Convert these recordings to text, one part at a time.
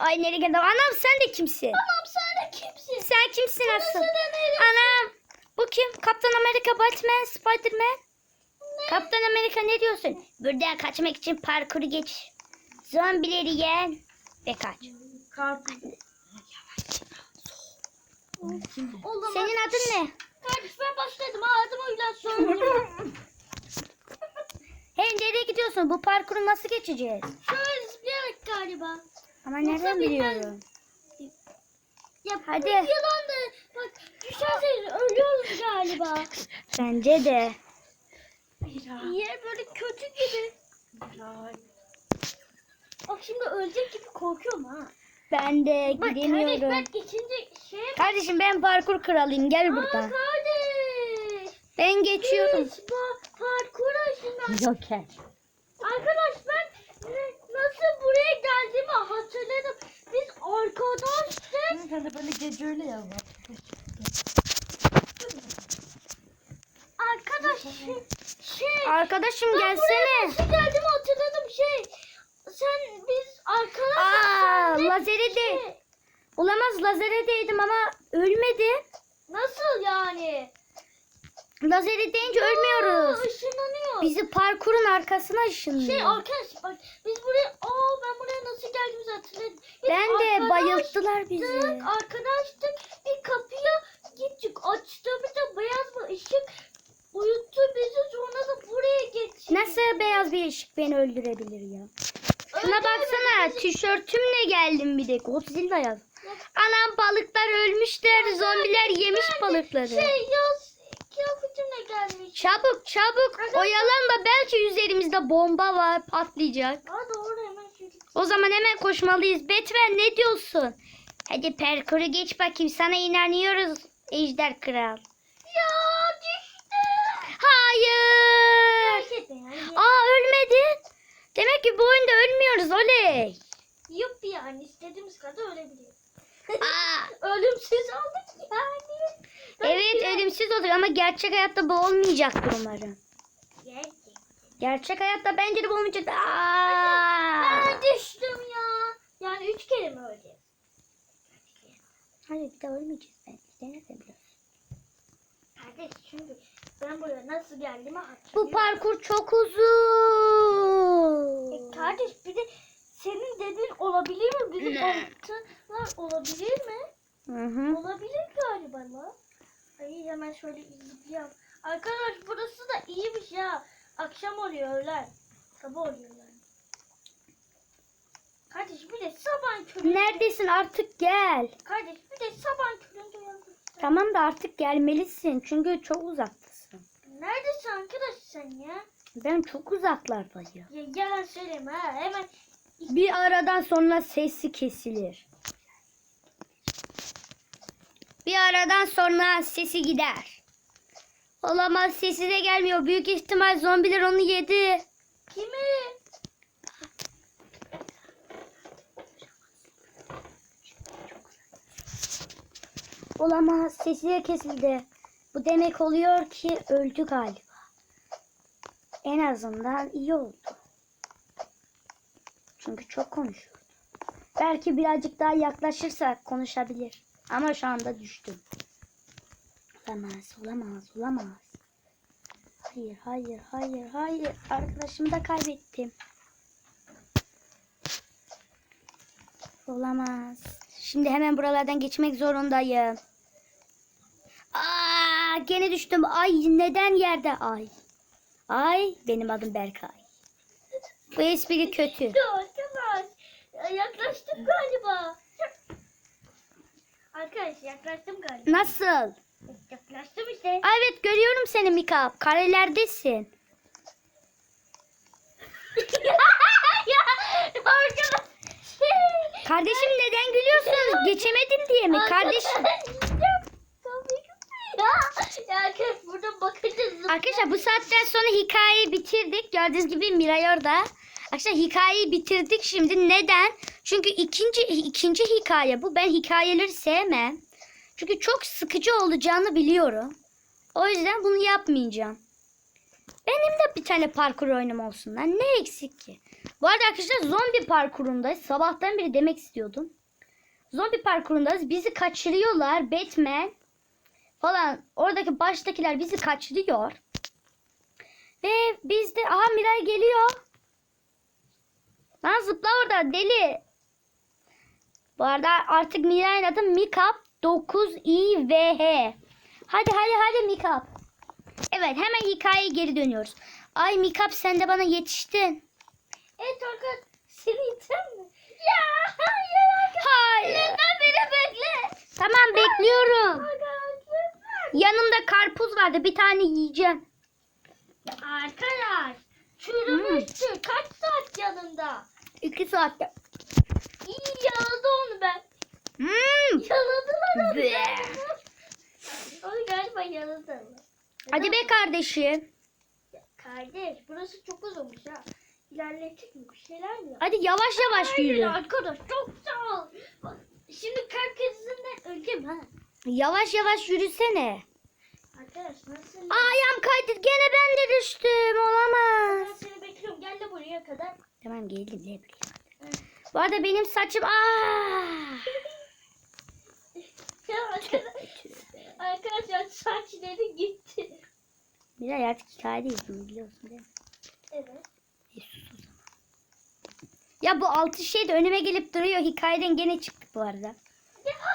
Ay nereye geldim? Anam sen de kimsin? Tamam sen de kimsin? Sen kimsin asıl? Burası neresi? Anam bu kim? Kaptan Amerika, Batman, Spiderman. Kaptan Amerika ne diyorsun? Buradan kaçmak için parkuru geç. Zombileri yen ve kaç. Olamaz. Senin adın ne? Ben başladım. Ağzıma ilaç söndürdüm. Hey nereye gidiyorsun? Bu parkuru nasıl geçeceğiz? Şöyle zıplayarak galiba. Ama nereden bilmem. biliyorum? Ya Hadi. bu bak düşerseniz ölüyoruz galiba. Bence de. Yer böyle kötü gibi. Bak şimdi ölecek gibi korkuyorum ha. Ben de Bak kardeş gidemiyorum. ben ikinci şey... Kardeşim ben parkur kralıyım. Gel Aa buradan. kardeş. Ben geçiyorum. Biz pa- parkur aşından. Joker. Arkadaş ben ne- nasıl buraya geldiğimi hatırladım. Biz arkadaştık. Sen de böyle gece öyle ya. Arkadaş şey, Arkadaşım ben buraya gelsene. nasıl geldiğimi hatırladım şey. Sen biz arkadaş Aa, lazeri de. Şey, Olamaz lazere değdim ama ölmedi. Nasıl yani? Lazeri deyince ölmüyoruz. Aa, ışınlanıyor. Bizi parkurun arkasına Şey ışınlıyor. arkadaş bak biz buraya aa ben buraya nasıl geldiğimizi hatırladım. Biz Ben de bayılttılar bizi. Arkadaştık bir kapıya gittik açtığımızda beyaz bir ışık uyuttu bizi sonra da buraya geçti. Nasıl beyaz bir ışık beni öldürebilir ya? Şuna Öldürmedi baksana bizi. tişörtümle geldim bir de. Godzilla yaz. Anam balıklar ölmüşler. Zombiler yemiş balıkları. Şey gelmiş. Çabuk çabuk oyalanma belki üzerimizde bomba var patlayacak. Aa doğru hemen şöyle. O zaman hemen koşmalıyız. Batman ne diyorsun? Hadi parkuru geç bakayım sana inanıyoruz Ejder Kral. Ya düştü. Hayır. Aa ölmedin. Demek ki bu oyunda ölmüyoruz oley. Yuppi yani istediğimiz kadar ölebiliyoruz. Ölümsüz olduk yani. Ben evet ölümsüz olur ama gerçek hayatta bu olmayacaktır umarım. Gerçek. Gerçek hayatta bence de bu olmayacaktır. Aa. Ben düştüm ya. Yani üç kere mi öldüm? Hayır bir daha ölmeyeceğiz belki. Nereden biliyorsun? Kardeş çünkü ben buraya nasıl geldiğimi hatırlıyorum. Bu parkur çok E, uzun. kardeş bir de senin dediğin olabilir mi? Bizim Ne? altınlar olabilir mi? Hı hı. Olabilir galiba la. Ay hemen şöyle zıplayalım. Arkadaş burası da iyiymiş ya. Akşam oluyor öğlen. Sabah oluyor yani. Kardeş bir de sabah köründe. Neredesin artık gel. Kardeş bir de sabah köründe uyandık. Tamam da artık gelmelisin. Çünkü çok uzaktasın. Neredesin arkadaş sen ya? Ben çok uzaklardayım. Ya yalan söyleme ha. Hemen Bir aradan sonra sesi kesilir. Bir aradan sonra sesi gider. Olamaz sesi de gelmiyor. Büyük ihtimal zombiler onu yedi. kimi? Olamaz sesi de kesildi. Bu demek oluyor ki öldü galiba. En azından iyi oldu. Çünkü çok konuşuyordu. Belki birazcık daha yaklaşırsak konuşabilir. Ama şu anda düştüm. Olamaz, olamaz, olamaz. Hayır, hayır, hayır, hayır. Arkadaşımı da kaybettim. Olamaz. Şimdi hemen buralardan geçmek zorundayım. Aa, gene düştüm. Ay neden yerde ay? Ay benim adım Berkay. Bu espri kötü. Dur arkadaş. Ya, Yaklaştım galiba. Arkadaş yaklaştım galiba. Nasıl? Yaklaştım işte. Ay, evet görüyorum seni Mika. Karelerdesin. ya arkadaş. Kardeşim neden gülüyorsunuz? Geçemedim diye mi? Kardeşim. Arkadaşlar bu saatten sonra hikayeyi bitirdik. Gördüğünüz gibi Miray orada. Arkadaşlar hikayeyi bitirdik şimdi. Neden? Çünkü ikinci ikinci hikaye bu. Ben hikayeleri sevmem. Çünkü çok sıkıcı olacağını biliyorum. O yüzden bunu yapmayacağım. Benim de bir tane parkur oyunum olsun lan. Ne eksik ki? Bu arada arkadaşlar zombi parkurundayız. Sabahtan beri demek istiyordum. Zombi parkurundayız. Bizi kaçırıyorlar. Batman falan. Oradaki baştakiler bizi kaçırıyor. Ve biz de... Aha Miray geliyor. Lan zıpla orada deli. Bu arada artık Miray'ın adı Mikap 9IVH. Hadi hadi hadi Mikap. Evet hemen hikayeye geri dönüyoruz. Ay Mikap sen de bana yetiştin. Evet arkadaş seni item mi? Ya hayır Hayır. Neden beni bekle? Tamam bekliyorum. Yanımda karpuz vardı bir tane yiyeceğim. Arkadaş. Çürümüştü. Kaç saat yanında? İki saatte. İyi yaladı onu ben. Hmm. Yaladılar onu. Onu galiba yaladılar. Hadi be kardeşim. Kardeş burası çok uzunmuş ha. İlerlettik mi? Bir şeyler mi? Hadi yavaş yavaş Hayır yürü. arkadaş çok sağ ol. Şimdi kalp krizinden öleceğim ha. Yavaş yavaş yürüsene. Arkadaş nasıl? Ayağım kaydı. Gene ben de düştüm. Ben Olamaz. seni bekliyorum. Gel de buraya kadar. Tamam geldim ne bileyim. Bu arada benim saçım aa. Ya arkadaşlar saçları gitti. Miray artık hikayedeyiz bunu biliyorsun değil mi? Evet. Bir sus o zaman. Ya bu altı şey de önüme gelip duruyor. Hikayeden gene çıktık bu arada.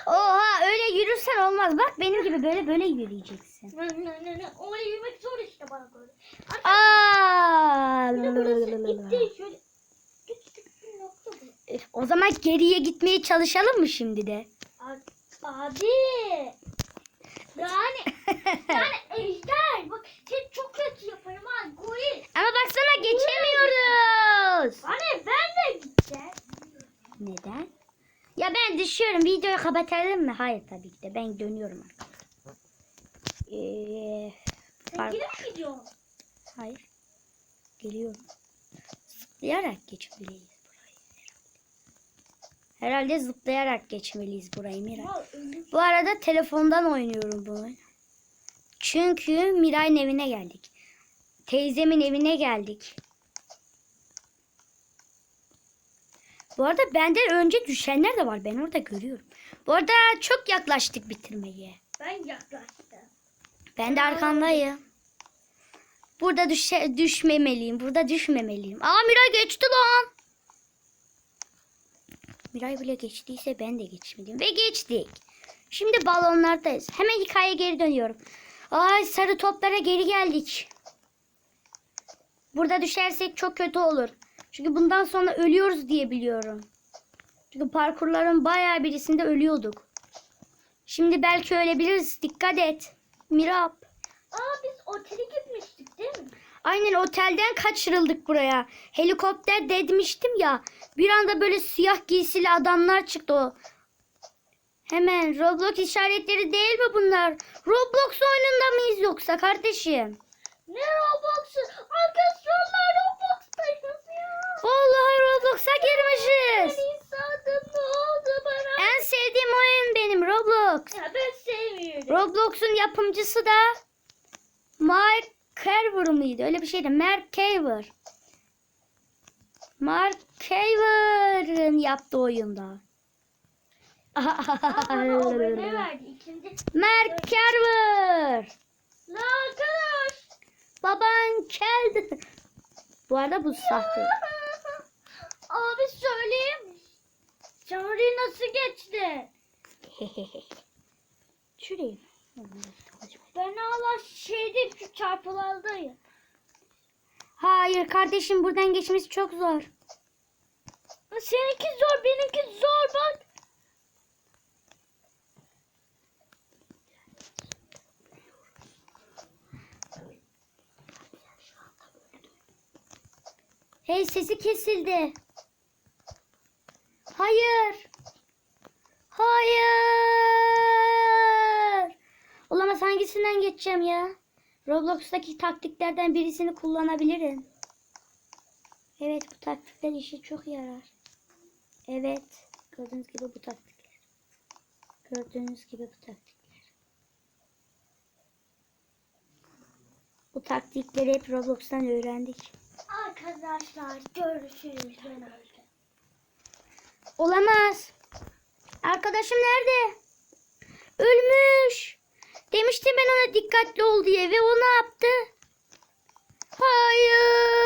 Oha öyle yürürsen olmaz. Bak benim gibi böyle böyle yürüyeceksin. Zor işte bana bu. E, O zaman geriye gitmeye çalışalım mı şimdi de? Abi. Yani yani ejder. Bak seni çok kötü yaparım ha. Goril. Ama baksana geçemiyoruz. Hani ben de gideceğim. Neden? Ya ben düşüyorum. Videoyu kapatalım mı? Hayır tabii ki de. Ben dönüyorum arkadaşlar. Ee, Sen mi gidiyorsun? hayır. Geliyorum. Zıplayarak geçmeliyiz burayı. Herhalde zıplayarak geçmeliyiz burayı Miray. Bu arada telefondan oynuyorum bunu. Çünkü Miray'ın evine geldik. Teyzemin evine geldik. Bu arada benden önce düşenler de var. Ben orada görüyorum. Bu arada çok yaklaştık bitirmeye. Ben yaklaştım. Ben de arkandayım. Burada düşe, düşmemeliyim. Burada düşmemeliyim. Aa Miray geçti lan. Miray bile geçtiyse ben de geçmeliyim. Ve geçtik. Şimdi balonlardayız. Hemen hikayeye geri dönüyorum. Ay sarı toplara geri geldik. Burada düşersek çok kötü olur. Çünkü bundan sonra ölüyoruz diye biliyorum. Çünkü parkurların bayağı birisinde ölüyorduk. Şimdi belki ölebiliriz. Dikkat et. Mirap. Aa biz otele gitmiştik değil mi? Aynen otelden kaçırıldık buraya. Helikopter demiştim ya. Bir anda böyle siyah giysili adamlar çıktı o. Hemen Roblox işaretleri değil mi bunlar? Roblox oyununda mıyız yoksa kardeşim? Ne Roblox'u? Arkadaşlar Roblox'tayız ya. Vallahi Roblox'a girmişiz. Ben insandım ne oldu bana? En sevdiğim oyun benim Roblox. Ya ben sevmiyorum. Roblox'un yapımcısı da Mark Carver mıydı? Öyle bir şeydi. Mark Carver. Mark Carver'ın yaptığı oyunda. Ne. Mark Carver. La arkadaş. Baban geldi. Bu arada bu sahte. Abi söyleyeyim. Şahri nasıl geçti? Şurayı. Ben hala şeyde şu çarpılardayım. Hayır kardeşim buradan geçmesi çok zor. Seninki zor benimki zor bak. Hey sesi kesildi. Hayır. Hayır. Olamaz hangisinden geçeceğim ya? Roblox'taki taktiklerden birisini kullanabilirim. Evet bu taktikler işe çok yarar. Evet. Gördüğünüz gibi bu taktikler. Gördüğünüz gibi bu taktikler. Bu taktikleri hep Roblox'tan öğrendik. Arkadaşlar görüşürüz. Ben. Olamaz. Arkadaşım nerede? Ölmüş. Demiştim ben ona dikkatli ol diye ve o ne yaptı? Hayır.